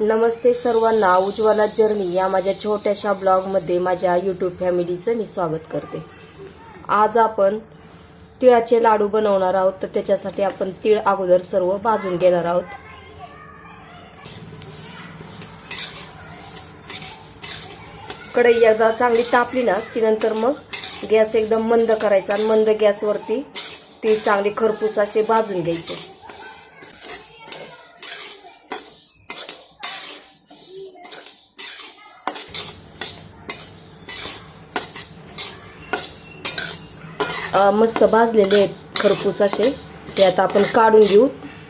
नमस्ते सर्वांना. उज्ज्वला जर्नी या माझ्या छोट्याशा ब्लॉगमध्ये माझ्या यूट्यूब फॅमिलीचं मी स्वागत करते. आज आपण तिळाचे लाडू बनवणार आहोत तर त्याच्यासाठी आपण तीळ अगोदर सर्व भाजून घेणार आहोत. कढई एकदा चांगली तापली ना की नंतर मग गॅस एकदम मंद करायचा आणि मंद गॅसवरती तीळ चांगली खरपूस असे भाजून घ्यायचे. मस्त भाजलेले आहेत खरपूस असे. ते आता आपण काढून घेऊ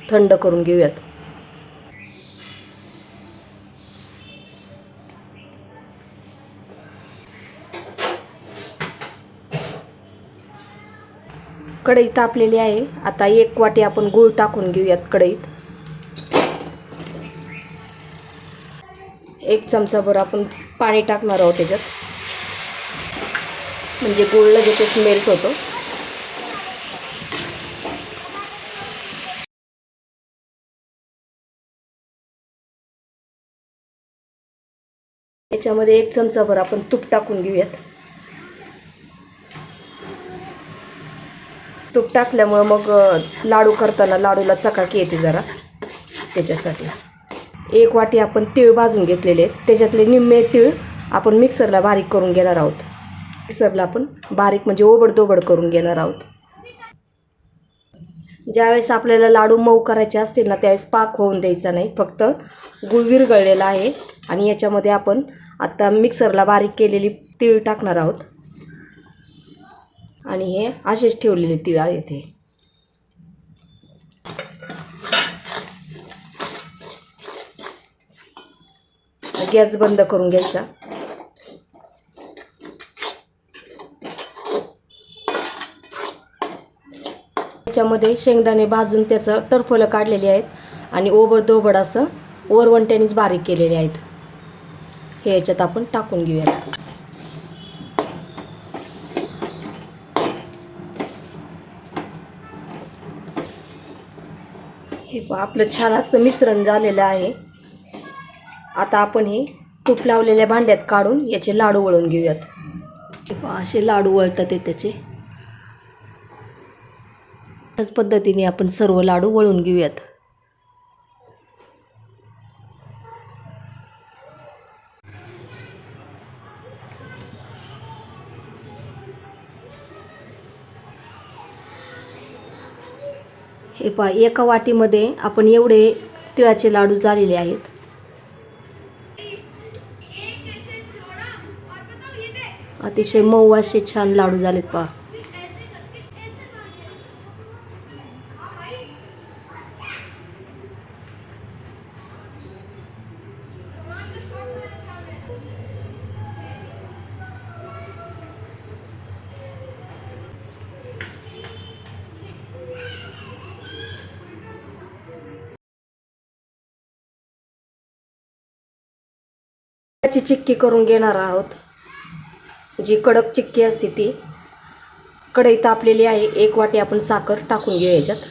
थंड करून घेऊयात. कढई तापलेली आहे. आता एक वाटी आपण गूळ टाकून घेऊयात कढईत. एक चमचाभर आपण पाणी टाकणार आहोत त्याच्यात. म्हणजे गुळ लगेचच मेल्ट होतो. याच्यामध्ये एक चमचाभर आपण तूप टाकून घेऊयात. तूप टाकल्यामुळं मग लाडू करताना लाडूला चकाकी येते जरा त्याच्यासाठी. एक वाटी आपण तीळ भाजून घेतलेले आहेत. त्याच्यातले निम्मे तीळ आपण मिक्सरला बारीक करून घेणार आहोत. मिक्सरला आपण बारीक म्हणजे ओबडदोबड करून घेणार आहोत. ज्यावेळेस आपल्याला लाडू मऊ करायचे असतील ना त्यावेळेस पाक होऊन द्यायचा नाही. फक्त गुळ विरघळलेला आहे. आणि याच्यामध्ये आपण आता मिक्सरला बारीक केलेली तीळ टाकणार आहोत. आणि हे असेच ठेवलेले तीळ आहेत हे गॅस बंद करून घ्यायचा. त्याच्यामध्ये शेंगदाणे भाजून त्याचं टरफलं काढलेले आहेत आणि ओबड दोबड असं ओरवंट्यानेच बारीक केलेले आहेत. हे याच्यात आपण टाकून घेऊयात हे पहा आपलं छान असं मिश्रण झालेलं आहे. आता आपण हे तूप लावलेल्या भांड्यात काढून याचे लाडू वळून घेऊयात. हे पहा असे लाडू वळतात ते त्याचे. त्याच पद्धतीने आपण सर्व लाडू वळून घेऊयात. हे पहा एका वाटीमध्ये आपण एवढे तिळाचे लाडू झालेले आहेत. अतिशय मऊ असे छान लाडू झालेत पहा. त्याची चिक्की करून घेणार आहोत. जी कडक चिक्की असते ती. कढई तापलेली आहे. एक वाटी आपण साखर टाकून घेऊ याच्यात.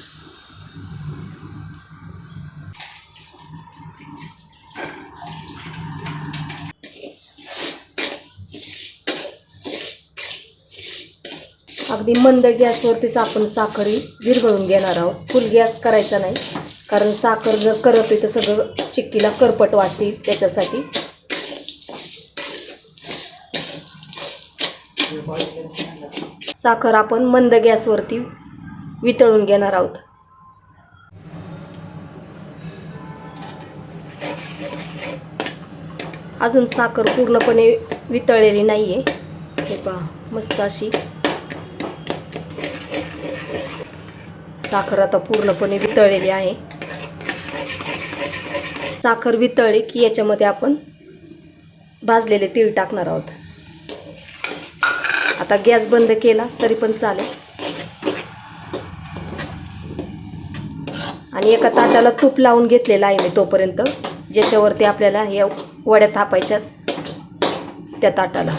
अगदी मंद गॅसवरतीच आपण साखरही विरघळून घेणार आहोत. फुल गॅस करायचा नाही. कारण साखर जर करपली तर सगळं चिक्कीला करपट वाचेल त्याच्यासाठी. साखर आपण मंद गॅसवरती वितळून घेणार आहोत. अजून साखर पूर्णपणे वितळलेली नाही आहे हे पहा मस्त अशी. साखर आता पूर्णपणे वितळलेली आहे. साखर वितळली की याच्यामध्ये आपण भाजलेले तीळ टाकणार आहोत. आता गॅस बंद केला तरी पण चालेल. आणि एका ताटाला तूप लावून घेतलेलं आहे मी तोपर्यंत ज्याच्यावरती आपल्याला या वड्या थापायच्या त्या ताटाला.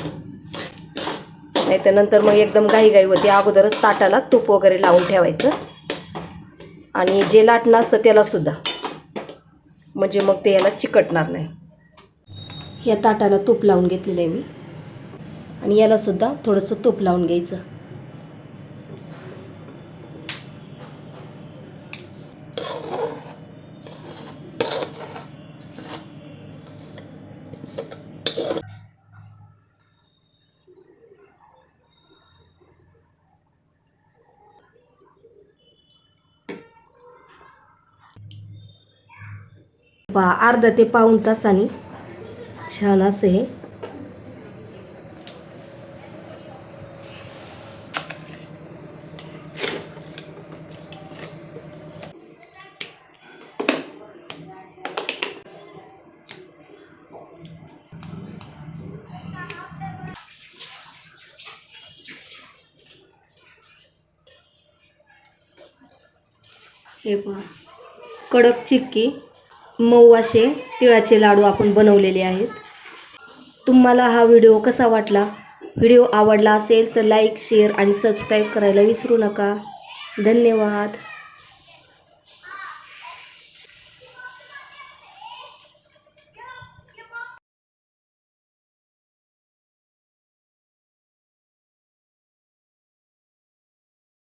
नाही तर नंतर मग एकदम घाईघाई होती. अगोदरच ताटाला तूप वगैरे लावून ठेवायचं. आणि जे लाटणं असतं त्याला सुद्धा. म्हणजे मग ते याला चिकटणार नाही. या ताटाला तूप लावून घेतलेलं आहे मी. आणि याला सुद्धा थोडंसं तूप लावून घ्यायचं. पा अर्धा ते पाऊण तासाने छान असं हे हे पहा. कडक चिक्की मऊ असे तिळाचे लाडू आपण बनवलेले आहेत. तुम्हाला हा व्हिडिओ कसा वाटला? व्हिडिओ आवडला असेल तर लाईक शेअर आणि सबस्क्राईब करायला विसरू नका. धन्यवाद.